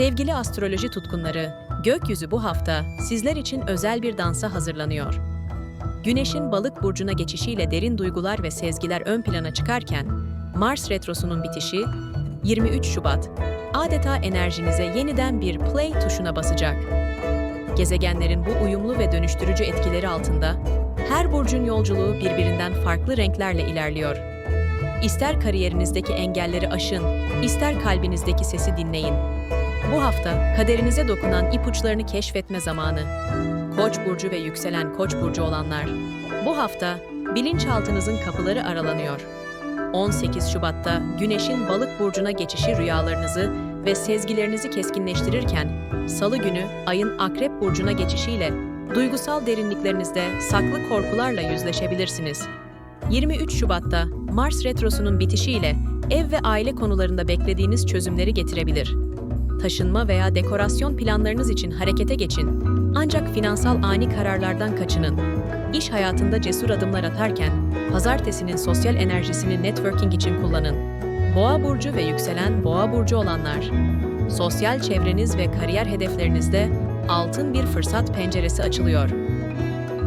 Sevgili astroloji tutkunları, gökyüzü bu hafta sizler için özel bir dansa hazırlanıyor. Güneşin balık burcuna geçişiyle derin duygular ve sezgiler ön plana çıkarken, Mars retrosunun bitişi 23 Şubat adeta enerjinize yeniden bir play tuşuna basacak. Gezegenlerin bu uyumlu ve dönüştürücü etkileri altında her burcun yolculuğu birbirinden farklı renklerle ilerliyor. İster kariyerinizdeki engelleri aşın, ister kalbinizdeki sesi dinleyin. Bu hafta kaderinize dokunan ipuçlarını keşfetme zamanı. Koç burcu ve yükselen Koç burcu olanlar. Bu hafta bilinçaltınızın kapıları aralanıyor. 18 Şubat'ta Güneş'in Balık burcuna geçişi rüyalarınızı ve sezgilerinizi keskinleştirirken, Salı günü Ay'ın Akrep burcuna geçişiyle duygusal derinliklerinizde saklı korkularla yüzleşebilirsiniz. 23 Şubat'ta Mars retrosunun bitişiyle ev ve aile konularında beklediğiniz çözümleri getirebilir. Taşınma veya dekorasyon planlarınız için harekete geçin. Ancak finansal ani kararlardan kaçının. İş hayatında cesur adımlar atarken, pazartesinin sosyal enerjisini networking için kullanın. Boğa burcu ve yükselen Boğa burcu olanlar. Sosyal çevreniz ve kariyer hedeflerinizde altın bir fırsat penceresi açılıyor.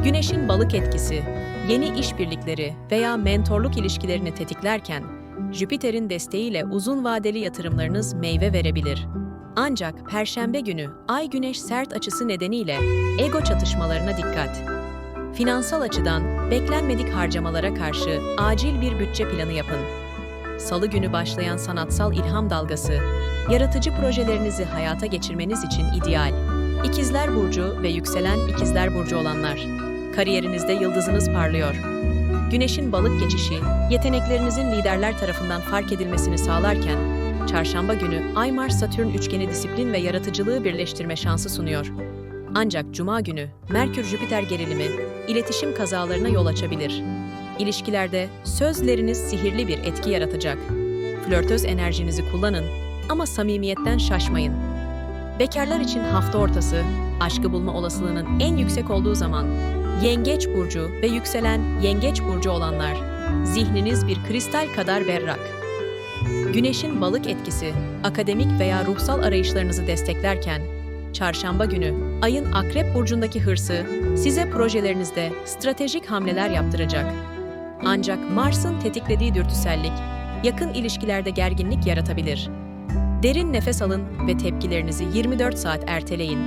Güneşin balık etkisi, yeni işbirlikleri veya mentorluk ilişkilerini tetiklerken, Jüpiter'in desteğiyle uzun vadeli yatırımlarınız meyve verebilir. Ancak Perşembe günü Ay Güneş sert açısı nedeniyle ego çatışmalarına dikkat. Finansal açıdan beklenmedik harcamalara karşı acil bir bütçe planı yapın. Salı günü başlayan sanatsal ilham dalgası, yaratıcı projelerinizi hayata geçirmeniz için ideal. İkizler Burcu ve yükselen İkizler Burcu olanlar. Kariyerinizde yıldızınız parlıyor. Güneşin balık geçişi, yeteneklerinizin liderler tarafından fark edilmesini sağlarken, çarşamba günü Ay-Mars-Satürn üçgeni disiplin ve yaratıcılığı birleştirme şansı sunuyor. Ancak cuma günü Merkür-Jüpiter gerilimi, iletişim kazalarına yol açabilir. İlişkilerde sözleriniz sihirli bir etki yaratacak. Flörtöz enerjinizi kullanın ama samimiyetten şaşmayın. Bekarlar için hafta ortası, aşkı bulma olasılığının en yüksek olduğu zaman, Yengeç burcu ve yükselen Yengeç burcu olanlar, zihniniz bir kristal kadar berrak. Güneşin balık etkisi, akademik veya ruhsal arayışlarınızı desteklerken, çarşamba günü ayın akrep burcundaki hırsı size projelerinizde stratejik hamleler yaptıracak. Ancak Mars'ın tetiklediği dürtüsellik, yakın ilişkilerde gerginlik yaratabilir. Derin nefes alın ve tepkilerinizi 24 saat erteleyin.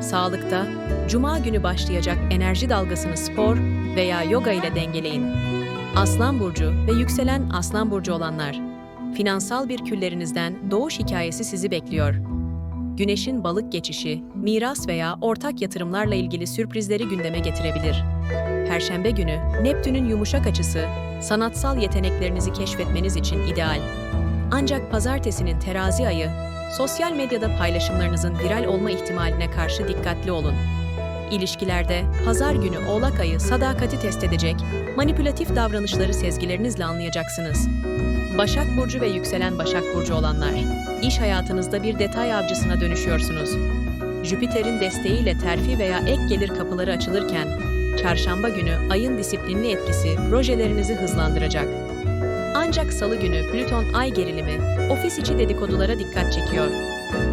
Sağlıkta, cuma günü başlayacak enerji dalgasını spor veya yoga ile dengeleyin. Aslan burcu ve yükselen Aslan burcu olanlar, finansal bir küllerinizden doğuş hikayesi sizi bekliyor. Güneşin balık geçişi, miras veya ortak yatırımlarla ilgili sürprizleri gündeme getirebilir. Perşembe günü Neptün'ün yumuşak açısı, sanatsal yeteneklerinizi keşfetmeniz için ideal. Ancak pazartesinin terazi ayı, sosyal medyada paylaşımlarınızın viral olma ihtimaline karşı dikkatli olun. İlişkilerde pazar günü Oğlak ayı sadakati test edecek, manipülatif davranışları sezgilerinizle anlayacaksınız. Başak Burcu ve yükselen Başak Burcu olanlar, iş hayatınızda bir detay avcısına dönüşüyorsunuz. Jüpiter'in desteğiyle terfi veya ek gelir kapıları açılırken, çarşamba günü ayın disiplinli etkisi projelerinizi hızlandıracak. Ancak salı günü Plüton ay gerilimi ofis içi dedikodulara dikkat çekiyor.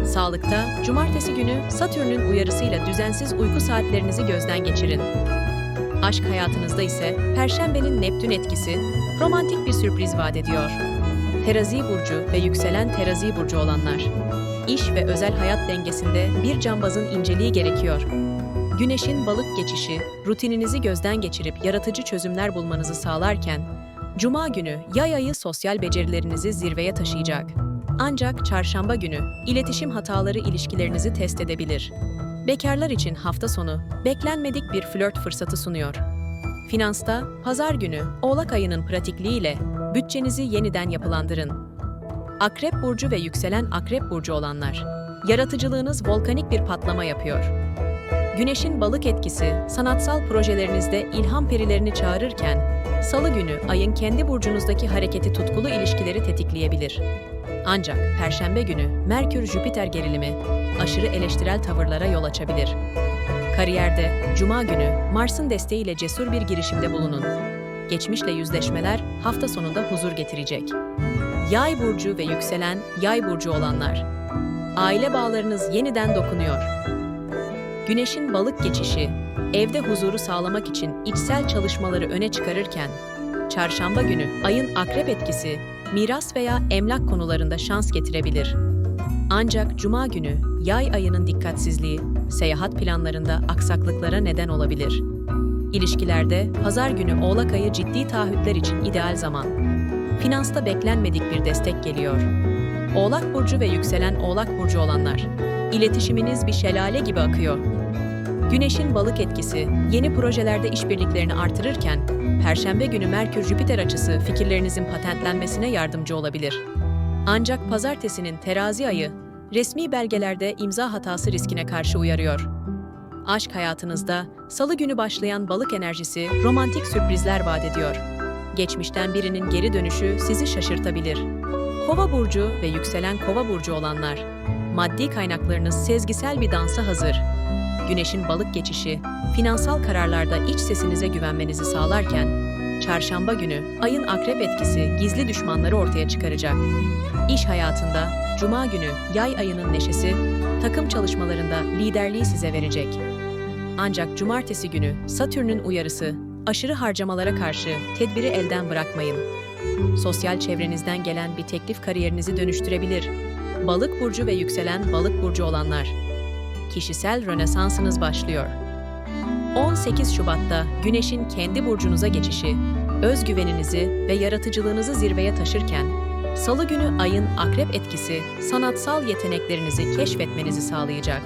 Sağlıkta cumartesi günü Satürn'ün uyarısıyla düzensiz uyku saatlerinizi gözden geçirin. Aşk hayatınızda ise Perşembenin Neptün etkisi romantik bir sürpriz vaat ediyor. Terazi burcu ve yükselen terazi burcu olanlar. İş ve özel hayat dengesinde bir cambazın inceliği gerekiyor. Güneşin balık geçişi, rutininizi gözden geçirip yaratıcı çözümler bulmanızı sağlarken, Cuma günü yay ayı sosyal becerilerinizi zirveye taşıyacak. Ancak çarşamba günü iletişim hataları ilişkilerinizi test edebilir. Bekarlar için hafta sonu beklenmedik bir flört fırsatı sunuyor. Finansta pazar günü Oğlak ayının pratikliğiyle bütçenizi yeniden yapılandırın. Akrep burcu ve yükselen Akrep burcu olanlar, yaratıcılığınız volkanik bir patlama yapıyor. Güneşin balık etkisi sanatsal projelerinizde ilham perilerini çağırırken, Salı günü ayın kendi burcunuzdaki hareketi tutkulu ilişkileri tetikleyebilir. Ancak Perşembe günü Merkür-Jüpiter gerilimi aşırı eleştirel tavırlara yol açabilir. Kariyerde Cuma günü Mars'ın desteğiyle cesur bir girişimde bulunun. Geçmişle yüzleşmeler hafta sonunda huzur getirecek. Yay burcu ve yükselen Yay burcu olanlar aile bağlarınız yeniden dokunuyor. Güneşin balık geçişi, evde huzuru sağlamak için içsel çalışmaları öne çıkarırken, çarşamba günü ayın akrep etkisi, miras veya emlak konularında şans getirebilir. Ancak cuma günü yay ayının dikkatsizliği, seyahat planlarında aksaklıklara neden olabilir. İlişkilerde pazar günü oğlak ayı ciddi taahhütler için ideal zaman. Finansta beklenmedik bir destek geliyor. Oğlak burcu ve yükselen Oğlak burcu olanlar, iletişiminiz bir şelale gibi akıyor. Güneşin balık etkisi yeni projelerde işbirliklerini artırırken, Perşembe günü Merkür-Jüpiter açısı fikirlerinizin patentlenmesine yardımcı olabilir. Ancak pazartesinin terazi ayı, resmi belgelerde imza hatası riskine karşı uyarıyor. Aşk hayatınızda salı günü başlayan balık enerjisi romantik sürprizler vaat ediyor. Geçmişten birinin geri dönüşü sizi şaşırtabilir. Kova burcu ve yükselen Kova burcu olanlar, maddi kaynaklarınız sezgisel bir dansa hazır. Güneşin balık geçişi, finansal kararlarda iç sesinize güvenmenizi sağlarken, çarşamba günü ayın akrep etkisi gizli düşmanları ortaya çıkaracak. İş hayatında cuma günü yay ayının neşesi, takım çalışmalarında liderliği size verecek. Ancak cumartesi günü Satürn'ün uyarısı, aşırı harcamalara karşı tedbiri elden bırakmayın. Sosyal çevrenizden gelen bir teklif kariyerinizi dönüştürebilir. Balık burcu ve yükselen balık burcu olanlar. Kişisel rönesansınız başlıyor. 18 Şubat'ta Güneş'in kendi burcunuza geçişi, özgüveninizi ve yaratıcılığınızı zirveye taşırken, Salı günü ayın akrep etkisi sanatsal yeteneklerinizi keşfetmenizi sağlayacak.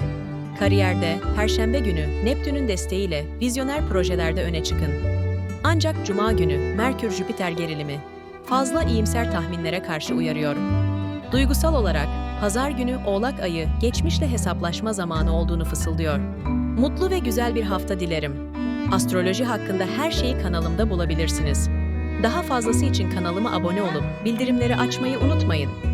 Kariyerde Perşembe günü Neptün'ün desteğiyle vizyoner projelerde öne çıkın. Ancak Cuma günü Merkür-Jüpiter gerilimi fazla iyimser tahminlere karşı uyarıyor. Duygusal olarak pazar günü Oğlak ayı geçmişle hesaplaşma zamanı olduğunu fısıldıyor. Mutlu ve güzel bir hafta dilerim. Astroloji hakkında her şeyi kanalımda bulabilirsiniz. Daha fazlası için kanalıma abone olup bildirimleri açmayı unutmayın.